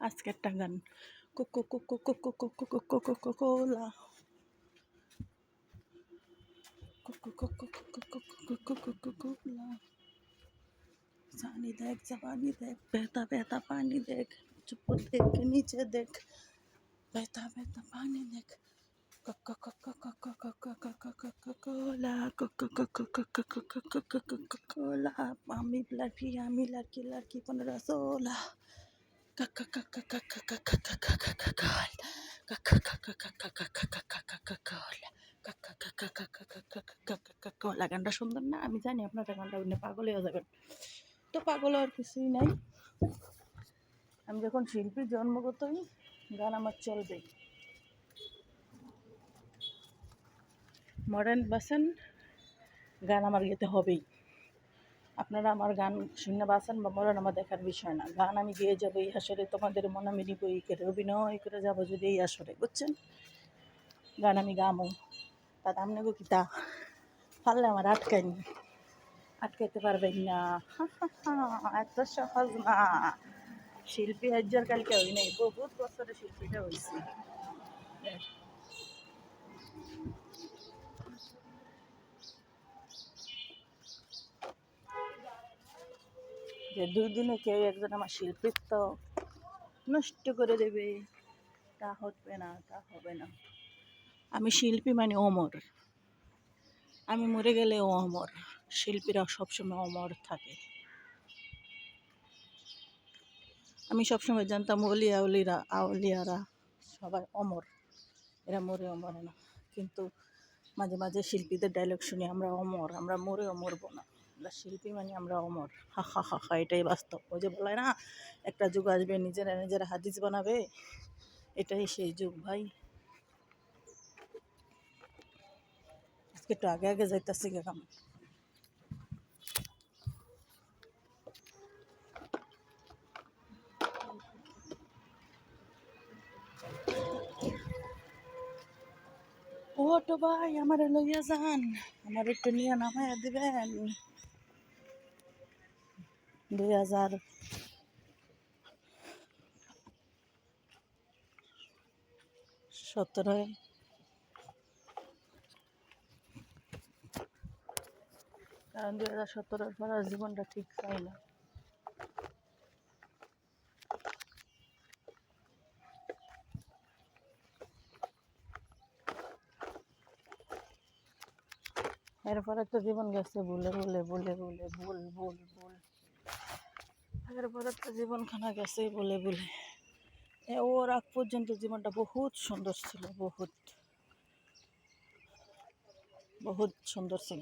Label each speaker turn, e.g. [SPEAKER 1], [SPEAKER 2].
[SPEAKER 1] আজকে একটা গান cocoa cocoa cocoa cocoa cocoa Coca Cola cocoa cocoa cocoa cocoa cocoa Coca Cola জানি দেখ জবানি দেখ বেহতা বেহতা পানি দেখ চুপ দেখ নিচে দেখ বেহতা বেহতা পানি দেখ cocoa cocoa cocoa cocoa cocoa Coca Cola cocoa cocoa cocoa cocoa cocoa Coca Cola গানটা সুন্দর না আমি জানি আপনারা গানটা শুনে পাগল হয়ে যাবেন তো পাগল আর কিছুই নাই আমি যখন শিল্পী জন্মগতই গান আমার চলবেই মডার্ন বাসন গান আমার গেতে হবেই আপনারা আমার গান শুনে বাসেন বা মডার্ন আমার দেখার বিষয় না। গান আমি গেয়ে যাব এই আসরে, তোমাদের মন আমি নিব, এই করে অভিনয় করে যাব যদি এই আসরে, বুঝছেন? গান আমি গামো। তা দাম নেব কি? তা পারলে আমার আটকাইনি আটকাইতে পারবেন না। এত সহজ না। শিল্পী হাজার কালকে হই নাই বহুত বছরে শিল্পীটা হয়েছি যে দুই দিনে কেউ একজন আমার শিল্পিত্ব নষ্ট করে দেবে, তা হবে না, তা হবে না। আমি শিল্পী মানে অমর। আমি মরে গেলে ও অমর। শিল্পীরা সবসময় অমর থাকে। আমি সবসময় জানতাম অলি আউলিরা, আউলিয়ারা সবাই অমর। এরা মরে মরে না। কিন্তু মাঝে মাঝে শিল্পীদের ডায়লগ শুনি, আমরা অমর, আমরা মরেও মরবো না। আমরা শিল্পী মানে আমরা অমর। হা হা হা এটাই বাস্তব। ওই যে বলে না, একটা যুগ আসবে, নিজেরা নিজেরা হাদিস বানাবে, এটাই সেই যুগ, ভাই। আজকে একটু আগে আগে যাইতেছি গে তো ভাই আমার লইয়া যান। আমার একটু নিয়ে নামাইয়া দিবেন। দুই হাজার। সতেরোয় কারণ দুই হাজার সতেরোর পর জীবনটা ঠিক চাই না। এরপরে তো জীবন গেছে, বলে বলে বলে বলে ভুল ভুল ভুল এরপরে তো জীবনখানা গেছে, বলে বলে। ওর আগ পর্যন্ত জীবনটা বহুত সুন্দর ছিল, বহুত। বহুত সুন্দর ছিল।